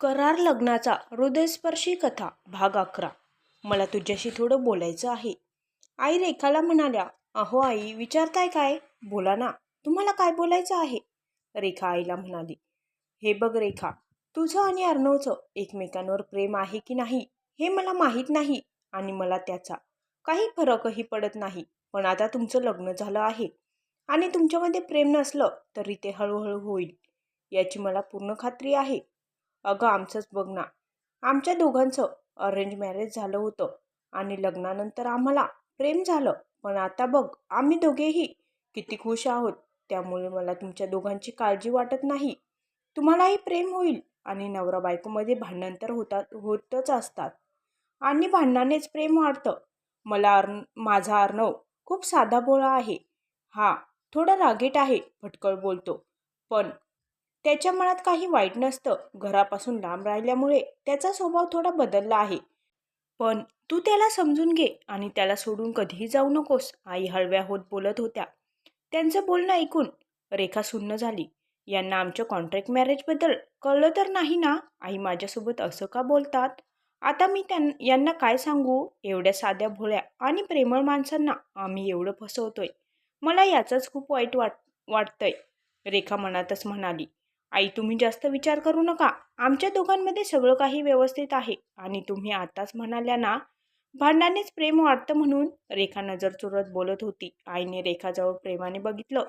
करार लग्नाचा हृदयस्पर्शी कथा भाग अकरा. मला तुझ्याशी थोडं बोलायचं आहे. आई रेखाला म्हणाल्या अहो आई विचारताय काय? बोला ना तुम्हाला काय बोलायचं आहे? रेखा आईला म्हणाली हे बघ रेखा तुझं आणि अर्णवचं एकमेकांवर प्रेम आहे की नाही हे मला माहीत नाही आणि मला त्याचा काही फरकही पडत नाही पण आता तुमचं लग्न झालं आहे आणि तुमच्यामध्ये प्रेम नसलं तरी ते हळूहळू होईल याची मला पूर्ण खात्री आहे. अगं आमचंच बघ ना. आमच्या दोघांचं अरेंज मॅरेज झालं होतं आणि लग्नानंतर आम्हाला प्रेम झालं. पण आता बघ आम्ही दोघेही किती खुश आहोत त्यामुळे मला तुमच्या दोघांची काळजी वाटत नाही. तुम्हालाही प्रेम होईल आणि नवरा बायकोमध्ये भांडण तर होतात होतच असतात. आणि भांडणानेच प्रेम वाढतं. मला अर्न माझा अर्णव खूप साधा भोळा आहे. हा थोडा रागीट आहे फटकळ बोलतो. पण त्याच्या मनात काही वाईट नसतं. घरापासून लांब राहिल्यामुळे त्याचा स्वभाव थोडा बदलला आहे. पण तू त्याला समजून घे आणि त्याला सोडून कधीही जाऊ नकोस आई हळव्या होत बोलत होत्या. त्यांचं बोलणं ऐकून रेखा सुन्न झाली. यांना आमच्या कॉन्ट्रॅक्ट मॅरेजबद्दल कळलं तर नाही ना? आई माझ्यासोबत असं का बोलतात? आता मी त्यां यांना काय सांगू? एवढ्या साध्या भोळ्या आणि प्रेमळ माणसांना आम्ही एवढं फसवतोय. मला याचंच खूप वाईट वाट वाटतंय. रेखा मनातच म्हणाली. आई तुम्ही जास्त विचार करू नका. आमच्या दोघांमध्ये सगळं काही व्यवस्थित आहे. आणि तुम्ही आताच म्हणाल्या ना भांडणानेच प्रेम वाटतं म्हणून रेखा नजर चुरत बोलत होती. आईने रेखाजवळ प्रेमाने बघितलं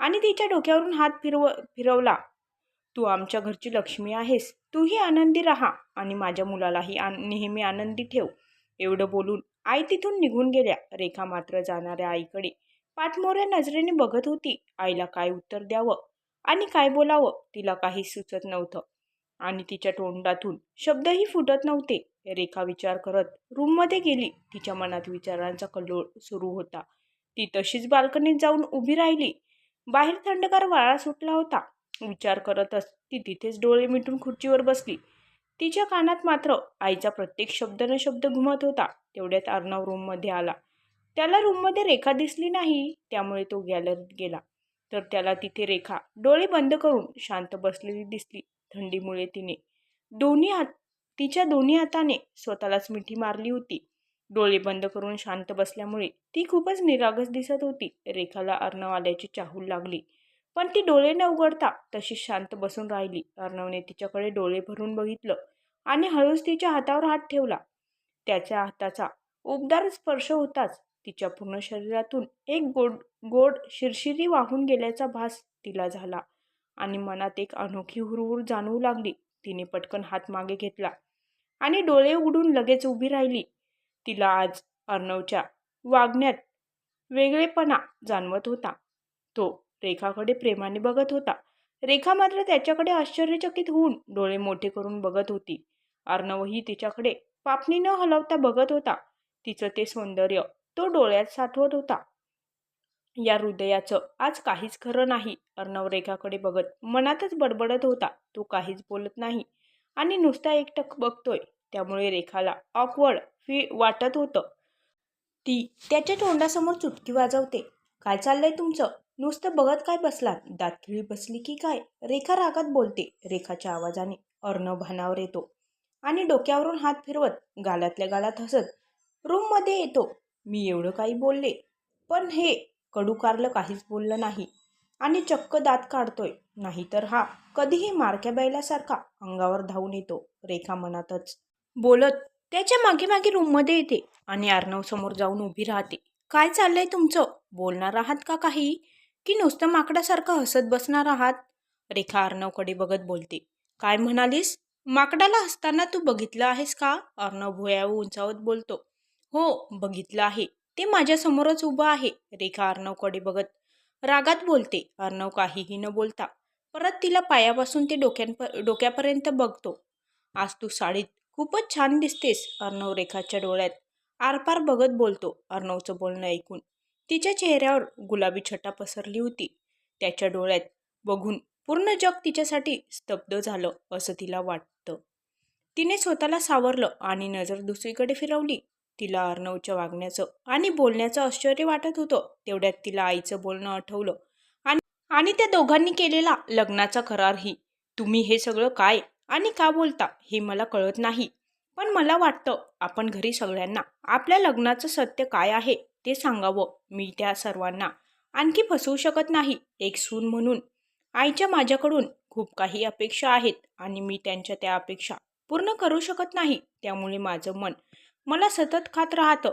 आणि तिच्या डोक्यावरून हात फिरव फिरवला. तू आमच्या घरची लक्ष्मी आहेस. तूही आनंदी राहा आणि माझ्या मुलालाही आन नेहमी आनंदी ठेव. एवढं बोलून आई तिथून निघून गेल्या. रेखा मात्र जाणाऱ्या आईकडे पाठमोऱ्या नजरेने बघत होती. आईला काय उत्तर द्यावं? आणि काय बोलावं? तिला काही सुचत नव्हतं. आणि तिच्या तोंडातून शब्दही फुटत नव्हते. रेखा विचार करत रूममध्ये गेली. तिच्या मनात विचारांचा कल्लोळ सुरू होता. ती तशीच बाल्कनीत जाऊन उभी राहिली. बाहेर थंडगार वाळा सुटला होता. विचार करतच ती तिथेच डोळे मिटून खुर्चीवर बसली. तिच्या कानात मात्र आईचा प्रत्येक शब्द न शब्द घुमत होता. तेवढ्यात अर्णव रूममध्ये आला. त्याला रूममध्ये रेखा दिसली नाही. त्यामुळे तो गॅलरीत गेला. तर त्याला तिथे रेखा डोळे बंद करून शांत बसलेली दिसली थंडीमुळे तिने. दोन्ही हात तिच्या दोन्ही हाताने स्वतःलाच मिठी मारली होती. डोळे बंद करून शांत बसल्यामुळे ती खूपच निरागस दिसत होती. रेखाला अर्णव आल्याची चाहूल लागली. पण ती डोळे न उघडता तशी शांत बसून राहिली. अर्णवने तिच्याकडे डोळे भरून बघितलं आणि हळूच तिच्या हातावर हात ठेवला. त्याच्या हाताचा उबदार स्पर्श होताच तिच्या पूर्ण शरीरातून एक गोड गोड शिरशिरी वाहून गेल्याचा भास तिला झाला आणि मनात एक अनोखी हुरहुर जाणवू लागली. तिने पटकन हात मागे घेतला आणि डोळे उघडून लगेच उभी राहिली. तिला आज अर्णवच्या वागण्यात वेगळेपणा जाणवत होता. तो रेखाकडे प्रेमाने बघत होता. रेखा मात्र त्याच्याकडे आश्चर्यचकित होऊन डोळे मोठे करून बघत होती. अर्णवही तिच्याकडे पापणी न हलवता बघत होता. तिचं ते सौंदर्य तो डोळ्यात साठवत होता. या हृदयाचं आज काहीच खरं नाही अर्णव रेखाकडे बघत मनातच बडबडत होता. तो काहीच बोलत नाही आणि नुसता एकटक बघतोय. त्यामुळे रेखाला ऑकवर्ड फी वाटत होतं. ती त्याच्या तोंडासमोर चुटकी वाजवते. काय चाललंय तुमचं? नुसतं बघत काय बसलात? दातखिळी बसली की काय? रेखा रागात बोलते रेखाच्या आवाजाने अर्णव भानावर येतो आणि डोक्यावरून हात फिरवत गालातल्या गालात हसत रूममध्ये येतो. मी एवढं काही बोलले. पण हे कडू कारलं काहीच बोललं नाही. आणि चक्क दात काढतोय. नाहीतर हा कधीही मारक्या बैलासारखा अंगावर धावून येतो. रेखा मनातच. बोलत त्याच्यामागे मागे रूममध्ये येते आणि अर्णव समोर जाऊन उभी राहते. काय चाललंय तुमचं? बोलणार आहात का काही? की नुसतं माकडासारखं हसत बसणार आहात? रेखा अर्णवकडे बघत बोलते. काय म्हणालीस? माकडाला हसताना तू बघितलं आहेस का? अर्णव भुया उंचावत बोलतो. हो बघितलं आहे. ते माझ्यासमोरच उभं आहे. रेखा अर्णवकडे बघत रागात बोलते. अर्णव काहीही न बोलता परत तिला पायापासून ते डोक्यां डोक्यापर्यंत बघतो. आज तू साडीत खूपच छान दिसतेस अर्णव रेखाच्या डोळ्यात आरपार बघत बोलतो. अर्णवचं बोलणं ऐकून तिच्या चेहऱ्यावर गुलाबी छटा पसरली होती. त्याच्या डोळ्यात बघून पूर्ण जग तिच्यासाठी स्तब्ध झालं असं तिला वाटतं. तिने स्वतःला सावरलं आणि नजर दुसरीकडे फिरवली. तिला अर्णवच्या वागण्याचं आणि बोलण्याचं आश्चर्य वाटत होतं. तेवढ्यात तिला आईचं बोलणं आठवलं. आणि आणि त्या दोघांनी केलेला लग्नाचा करारही तुम्ही हे सगळं काय आणि का बोलता हे मला कळत नाही. पण मला वाटतं आपण घरी सगळ्यांना आपल्या लग्नाचं सत्य काय आहे ते सांगावं. मी त्या सर्वांना आणखी फसवू शकत नाही एक सून म्हणून. आईच्या माझ्याकडून खूप काही अपेक्षा आहेत आणि मी त्यांच्या त्या अपेक्षा पूर्ण करू शकत नाही. त्यामुळे माझं मन मला सतत खात राहतं.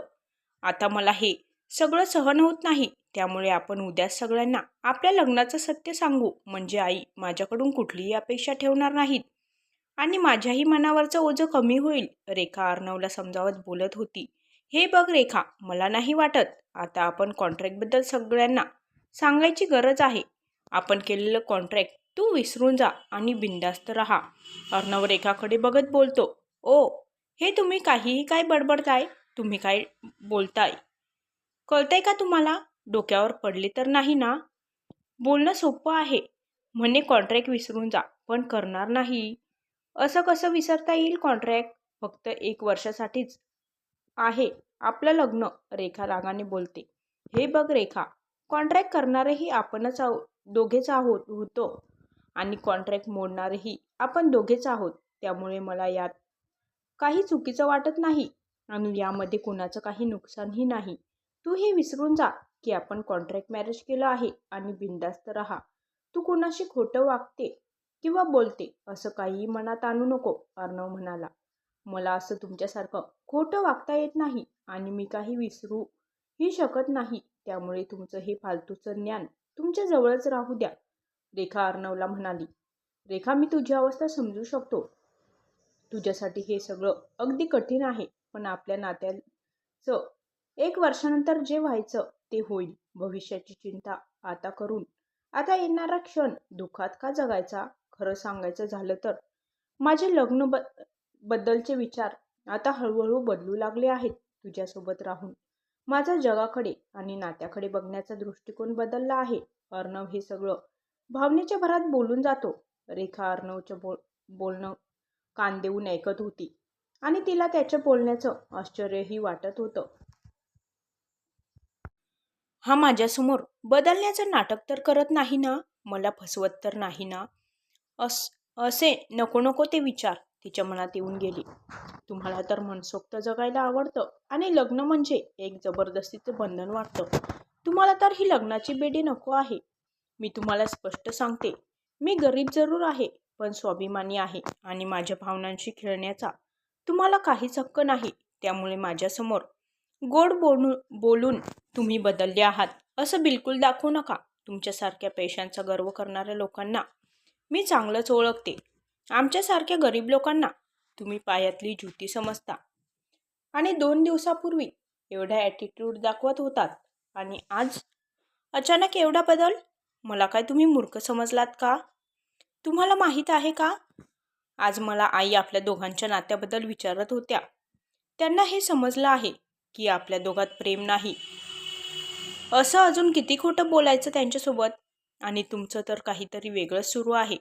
आता मला हे सगळं सहन होत नाही. त्यामुळे आपण उद्या सगळ्यांना आपल्या लग्नाचं सत्य सांगू. म्हणजे आई माझ्याकडून कुठलीही अपेक्षा ठेवणार नाहीत. आणि माझ्याही मनावरचं ओझं कमी होईल. रेखा अर्णवला समजावत बोलत होती. हे बघ रेखा मला नाही वाटत. आता आपण कॉन्ट्रॅक्टबद्दल सगळ्यांना सांगायची गरज आहे. आपण केलेलं कॉन्ट्रॅक्ट तू विसरून जा आणि बिंदास्त राहा. अर्णव रेखाकडे बघत बोलतो. ओ हे तुम्ही काहीही काय बडबडताय तुम्ही काय बोलताय? कळतंय का तुम्हाला? डोक्यावर पडले तर नाही ना? बोलणं सोपं आहे. म्हणे कॉन्ट्रॅक्ट विसरून जा पण करणार नाही. असं कसं विसरता येईल कॉन्ट्रॅक्ट? फक्त एक वर्षासाठीच आहे. आपलं लग्न रेखा रागाने बोलते. हे बघ रेखा कॉन्ट्रॅक्ट करणारेही आपणच आहो दोघेच आहोत होतो. आणि कॉन्ट्रॅक्ट मोडणारेही आपण दोघेच आहोत. त्यामुळे मला यात काही चुकीचं वाटत नाही. आणि यामध्ये कुणाचं काही नुकसानही नाही. तू हे विसरून जा की आपण कॉन्ट्रॅक्ट मॅरेज केलं आहे आणि बिंदास्त राहा. तू कुणाशी खोटं वागते किंवा बोलते असं काहीही मनात आणू नको अर्णव म्हणाला. मला असं तुमच्यासारखं खोटं वागता येत नाही आणि मी काही विसरू ही शकत नाही. त्यामुळे तुमचं हे फालतूचं ज्ञान तुमच्या जवळच राहू द्या. रेखा अर्णवला म्हणाली. रेखा मी तुझी अवस्था समजू शकतो. तुझ्यासाठी हे सगळं अगदी कठीण आहे पण आपल्या नात्याचं एक वर्षानंतर जे व्हायचं ते होईल. भविष्याची चिंता आता करून. आता येणारा क्षण दुःखात का जगायचा? खरं सांगायचं झालं तर. माझे लग्न ब बद्दलचे विचार आता हळूहळू बदलू लागले आहेत तुझ्यासोबत राहून. माझा जगाकडे आणि नात्याकडे बघण्याचा दृष्टिकोन बदलला आहे. अर्णव हे सगळं भावनेच्या भरात बोलून जातो. रेखा अर्णवचं बोल बोलणं कान देऊन ऐकत होती. आणि तिला त्याच्या बोलण्याचं आश्चर्यही वाटत होतं. हा माझ्यासमोर बदलण्याचं नाटक तर करत नाही ना? मला फसवत तर नाही ना? अस असे नको नको ते विचार तिच्या मनात येऊन गेले. तुम्हाला तर मनसोक्त जगायला आवडतं. आणि लग्न म्हणजे एक जबरदस्तीचं बंधन वाटतं. तुम्हाला तर ही लग्नाची बेडी नको आहे. मी तुम्हाला स्पष्ट सांगते. मी गरीब जरूर आहे. पण स्वाभिमानी आहे आणि माझ्या भावनांशी खेळण्याचा तुम्हाला काहीच हक्क नाही त्यामुळे माझ्यासमोर गोड बोलू बोलून तुम्ही बदलले आहात असं बिलकुल दाखवू नका तुमच्यासारख्या पैशांचा गर्व करणाऱ्या लोकांना. मी चांगलंच ओळखते. आमच्यासारख्या गरीब लोकांना तुम्ही पायातली ज्युती समजता. आणि दोन दिवसापूर्वी एवढा ॲटिट्यूड दाखवत होतात. आणि आज अचानक एवढा बदल? मला काय तुम्ही मूर्ख समजलात का? तुम्हाला माहीत आहे का? आज मला आई आपल्या दोघांच्या नात्याबद्दल विचारत होत्या. त्यांना हे समजलं आहे की आपल्या दोघात प्रेम नाही. असं अजून किती खोटं बोलायचं त्यांच्यासोबत? आणि तुमचं तर काहीतरी वेगळंच सुरू आहे.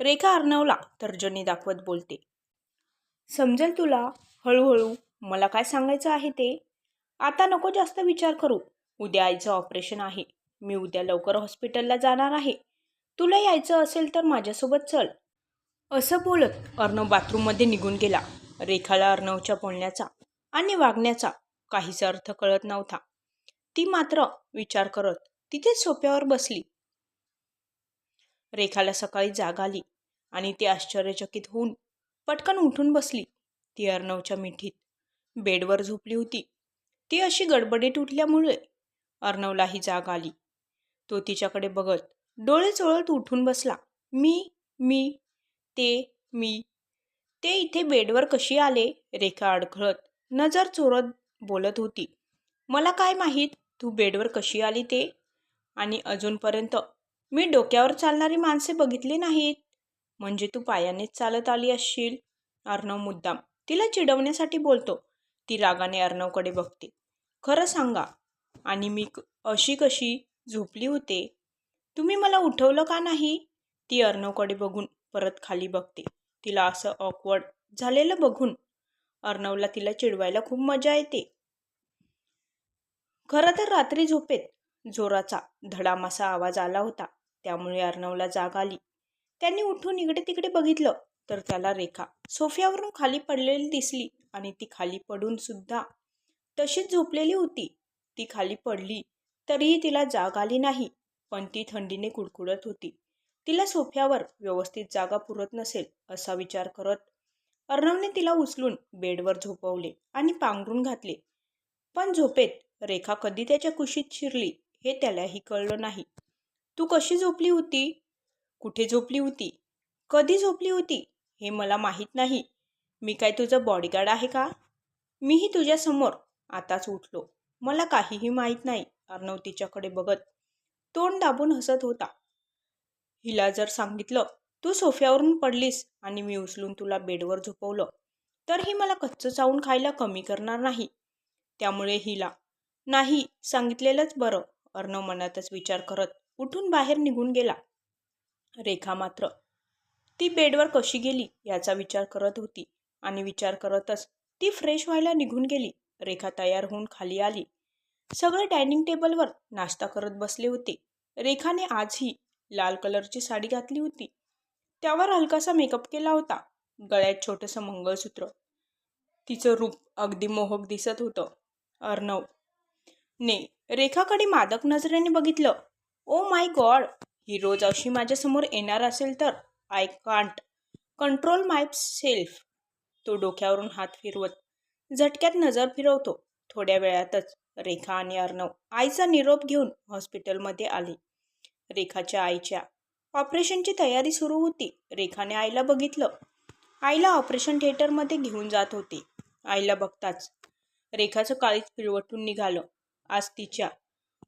रेखा अर्णवला तर्जनी दाखवत बोलते. समजेल तुला हळूहळू मला काय सांगायचं आहे ते? आता नको जास्त विचार करू. उद्या आईचं ऑपरेशन आहे. मी उद्या लवकर हॉस्पिटलला जाणार आहे. तुला यायचं असेल तर माझ्यासोबत चल. असं बोलत अर्णव बाथरूममध्ये निघून गेला. रेखाला अर्णवच्या बोलण्याचा आणि वागण्याचा काहीच अर्थ कळत नव्हता. ती मात्र विचार करत तिथेच सोप्यावर बसली. रेखाला सकाळी जाग आली आणि ती आश्चर्यचकित होऊन पटकन उठून बसली. ती अर्णवच्या मिठीत बेडवर झोपली होती. ती अशी गडबडीत उठल्यामुळे अर्णवलाही जाग आली. तो तिच्याकडे बघत डोळे चोळत उठून बसला. मी मी ते मी. ते इथे बेडवर कशी आले? रेखा अडखळत नजर चोरत बोलत होती. मला काय माहीत? तू बेडवर कशी आली ते? आणि अजूनपर्यंत मी डोक्यावर चालणारी माणसे बघितली नाहीत. म्हणजे तू पायानेच चालत आली असशील? अर्णव मुद्दाम. तिला चिडवण्यासाठी बोलतो. ती रागाने अर्णवकडे बघते. खरं सांगा. आणि मी क- अशी कशी झोपली होते? तुम्ही मला उठवलं का नाही? ती अर्णवकडे बघून परत खाली बघते. तिला असं ऑकवर्ड झालेलं बघून अर्णवला तिला चिडवायला खूप मजा येते. खरं तर रात्री झोपेत जोराचा धडामासा आवाज आला होता. त्यामुळे अर्णवला जाग आली. त्यांनी उठून इकडे तिकडे बघितलं तर त्याला रेखा सोफ्यावरून खाली पडलेली दिसली आणि ती खाली पडून सुद्धा तशीच झोपलेली होती. ती खाली पडली तरीही तिला जाग आली नाही. पण ती थंडीने कुडकुडत होती. तिला सोफ्यावर व्यवस्थित जागा पुरत नसेल असा विचार करत अर्णवने तिला उचलून बेडवर झोपवले आणि पांघरून घातले. पण झोपेत रेखा कधी त्याच्या कुशीत शिरली हे त्यालाही कळलं नाही. तू कशी झोपली होती? कुठे झोपली होती? कधी झोपली होती? हे मला माहीत नाही. मी काय तुझं बॉडीगार्ड आहे का? मीही तुझ्यासमोर आताच उठलो. मला काहीही माहीत नाही अर्णव तिच्याकडे बघत तोंड दाबून हसत होता. हिला जर सांगितलं तू सोफ्यावरून पडलीस आणि मी उचलून तुला बेडवर झोपवलं तर ही मला कच्चं चावून खायला कमी करणार नाही. त्यामुळे हिला नाही सांगितलेलंच बरं अर्णव मनातच विचार करत उठून बाहेर निघून गेला. रेखा मात्र ती बेडवर कशी गेली? याचा विचार करत होती आणि विचार करतच ती फ्रेश व्हायला निघून गेली. रेखा तयार होऊन खाली आली. सगळे डायनिंग टेबलवर नाश्ता करत बसले होते. रेखाने आजही लाल कलरची साडी घातली होती. त्यावर हलकासा मेकअप केला होता. गळ्यात छोटंसं मंगळसूत्र. तिचं रूप अगदी मोहक दिसत होतं. अर्णव. ने रेखाकडे मादक नजरेने बघितलं. Oh my God! ही रोज अशी माझ्यासमोर येणार असेल तर I can't control myself तो डोक्यावरून हात फिरवत झटक्यात नजर फिरवतो. थोड्या वेळातच रेखा आणि अर्णव आईचा निरोप घेऊन हॉस्पिटलमध्ये आले. रेखाच्या आईच्या ऑपरेशनची तयारी सुरू होती. रेखाने आईला बघितलं. आईला ऑपरेशन थिएटरमध्ये घेऊन जात होते. आईला बघताच रेखाचं काळीच पिळवटून निघालं. आज तिच्या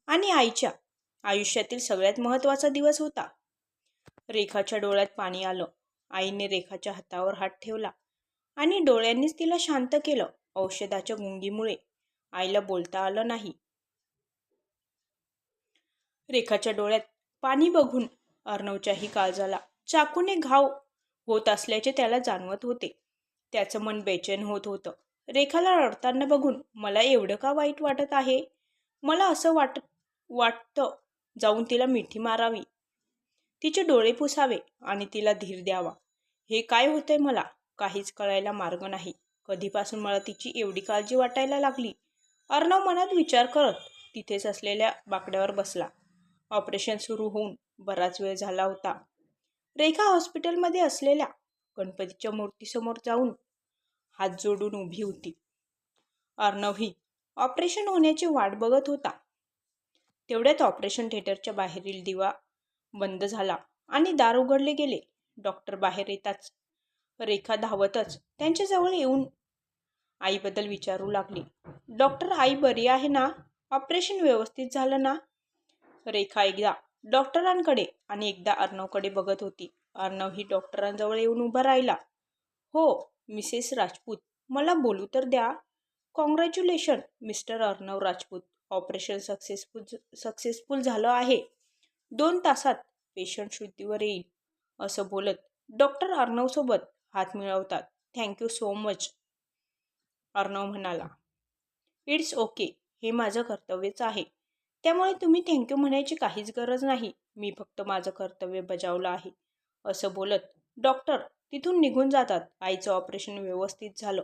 आणि आईच्या आयुष्यातील सगळ्यात महत्त्वाचा दिवस होता. रेखाच्या डोळ्यात पाणी आलं. आईने रेखाच्या हातावर हात ठेवला आणि डोळ्यांनीच तिला शांत केलं औषधाच्या गुंगीमुळे. आईला बोलता आलं नाही. रेखाच्या डोळ्यात पाणी बघून अर्णवच्याही काळजाला चाकूने घाव होत असल्याचे त्याला जाणवत होते. त्याचं मन बेचैन होत होतं. रेखाला रडताना बघून मला एवढं का वाईट वाटत आहे? मला असं वाट वाटतं जाऊन तिला मिठी मारावी. तिचे डोळे पुसावे आणि तिला धीर द्यावा. हे काय होतंय मला काहीच कळायला मार्ग नाही. कधीपासून मला तिची एवढी काळजी वाटायला लागली? अर्णव मनात विचार करत तिथेच असलेल्या बाकड्यावर बसला. ऑपरेशन सुरू होऊन बराच वेळ झाला होता. रेखा हॉस्पिटलमध्ये असलेल्या गणपतीच्या मूर्तीसमोर जाऊन हात जोडून उभी होती. अर्णवही ऑपरेशन होण्याची वाट बघत होता. तेवढ्यात ऑपरेशन थिएटरच्या बाहेरील दिवा बंद झाला आणि दार उघडले गेले. डॉक्टर बाहेर येताच रेखा धावतच त्यांच्याजवळ येऊन आईबद्दल विचारू लागली. डॉक्टर आई बरी आहे ना? ऑपरेशन व्यवस्थित झालं ना? रेखा एकदा डॉक्टरांकडे आणि एकदा अर्णवकडे बघत होती. अर्णव ही डॉक्टरांजवळ येऊन उभा राहिला. हो मिसेस राजपूत मला बोलू तर द्या. Congratulation mister Arnav Rajput. Operation successful successful झालं आहे. दोन तासात पेशंट शुद्धीवर येईल असं बोलत डॉक्टर अर्णवसोबत हात मिळवतात. Thank you so much. अर्णव म्हणाला. It's okay. हे माझं कर्तव्यच आहे. त्यामुळे तुम्ही थँक्यू म्हणायची काहीच गरज नाही. मी फक्त माझं कर्तव्य बजावलं आहे. असं बोलत डॉक्टर तिथून निघून जातात. आईचं ऑपरेशन व्यवस्थित झालं.